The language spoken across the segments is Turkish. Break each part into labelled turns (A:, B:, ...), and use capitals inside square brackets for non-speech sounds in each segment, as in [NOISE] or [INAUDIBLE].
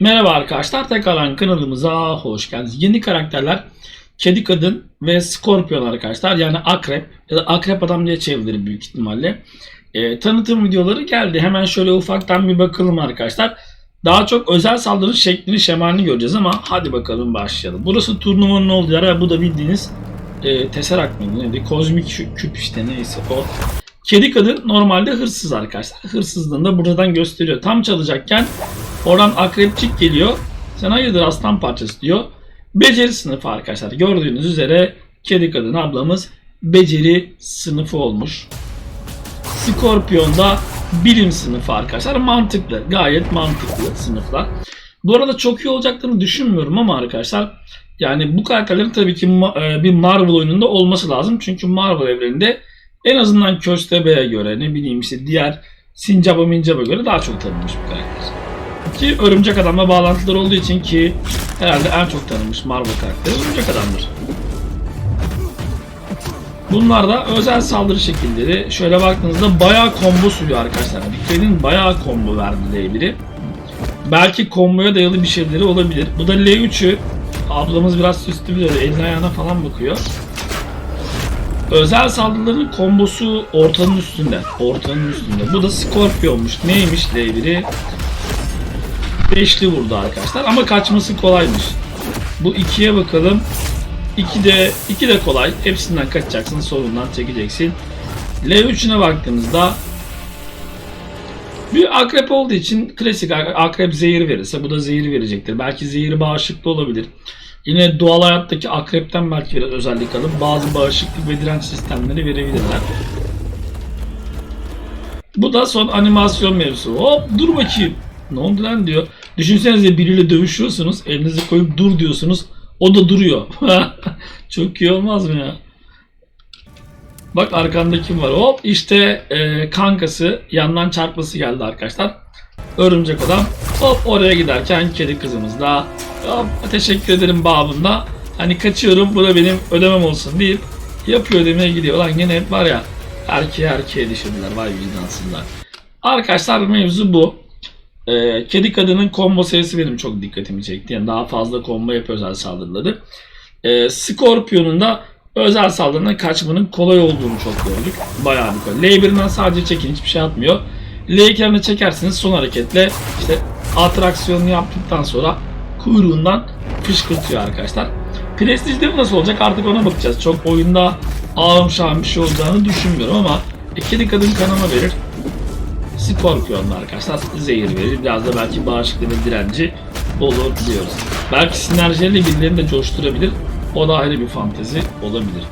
A: Merhaba arkadaşlar, tekrardan kanalımıza hoş geldiniz. Yeni karakterler Kedi Kadın ve Scorpion arkadaşlar. Yani Akrep ya da Akrep Adam diye çevrilir büyük ihtimalle. Ee, tanıtım videoları geldi. Hemen şöyle ufaktan bir bakalım arkadaşlar. Daha çok özel saldırı şeklini, şemalini göreceğiz ama hadi bakalım başlayalım. Burası turnuvanın olduğu yer bu da bildiğiniz e, Tesseract mıydı neydi? Kozmik küp işte neyse o. Kedi kadın normalde hırsız arkadaşlar. Hırsızlığını da buradan gösteriyor. Tam çalacakken oradan akrepçik geliyor. Sen hayırdır aslan parçası diyor. Beceri sınıfı arkadaşlar. Gördüğünüz üzere kedi kadın ablamız beceri sınıfı olmuş. Scorpion da bilim sınıfı arkadaşlar. Mantıklı. Gayet mantıklı sınıflar. Bu arada çok iyi olacaklarını düşünmüyorum ama arkadaşlar yani bu karakterlerin tabii ki e, bir Marvel oyununda olması lazım. Çünkü Marvel evreninde en azından Köstebe'ye göre ne bileyim işte diğer Sincap'a Mincap'a göre daha çok tanınmış bir karakter. Ki Örümcek Adam'la bağlantıları olduğu için ki herhalde en çok tanınmış Marvel karakteri Örümcek Adam'dır. Bunlar da özel saldırı şekilleri. Şöyle baktığınızda bayağı combo sürüyor arkadaşlar. Dikkat edin bayağı combo verdi L1'i. Belki komboya dayalı bir şeyleri olabilir. Bu da L3'ü. Ablamız biraz süslü biliyor. Elini ayağına falan bakıyor. Özel saldırıların kombosu ortanın üstünde. Ortanın üstünde. Bu da Scorpion'muş. Neymiş L1'i? Beşli vurdu arkadaşlar ama kaçması kolaymış. Bu ikiye bakalım. 2 de 2 de kolay. Hepsinden kaçacaksın, sorundan çekeceksin. L3'üne baktığımızda bir akrep olduğu için klasik ak- akrep zehir verirse bu da zehir verecektir. Belki zehir bağışıklı olabilir. Yine doğal hayattaki akrepten belki biraz özellik alıp bazı bağışıklık ve direnç sistemleri verebilirler. Bu da son animasyon mevzusu. Hop dur bakayım. Ne oldu lan diyor. Düşünsenize biriyle dövüşüyorsunuz. Elinizi koyup dur diyorsunuz. O da duruyor. [LAUGHS] Çok iyi olmaz mı ya? Bak arkanda kim var? Hop işte e, kankası yandan çarpması geldi arkadaşlar. Örümcek adam hop oraya giderken kedi kızımız da teşekkür ederim babında hani kaçıyorum bu benim ödemem olsun deyip yapıyor demeye gidiyor. Lan gene hep var ya erkeğe erkeğe düşürdüler vay vicdansızlar. Arkadaşlar mevzu bu. Ee, kedi kadının combo sayısı benim çok dikkatimi çekti. Yani daha fazla combo yapıyor özel saldırıları. Ee, Scorpion'un da özel saldırına kaçmanın kolay olduğunu çok gördük. Bayağı bir kolay. L1'den sadece çekin hiçbir şey atmıyor. L2'den çekersiniz son hareketle işte atraksiyonunu yaptıktan sonra kuyruğundan fışkırtıyor arkadaşlar. Prestijleri nasıl olacak artık ona bakacağız. Çok oyunda ağım şahım bir şey olacağını düşünmüyorum ama kedi kadın kanama verir. Scorpion'da arkadaşlar zehir verir. Biraz da belki bağışıklığı ve direnci olur diyoruz. Belki sinerjiyle birilerini de coşturabilir. O da ayrı bir fantezi olabilir.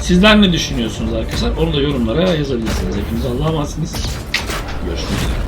A: Sizler ne düşünüyorsunuz arkadaşlar? Onu da yorumlara yazabilirsiniz. Hepinize Allah'a emanetsiniz. Görüşmek üzere.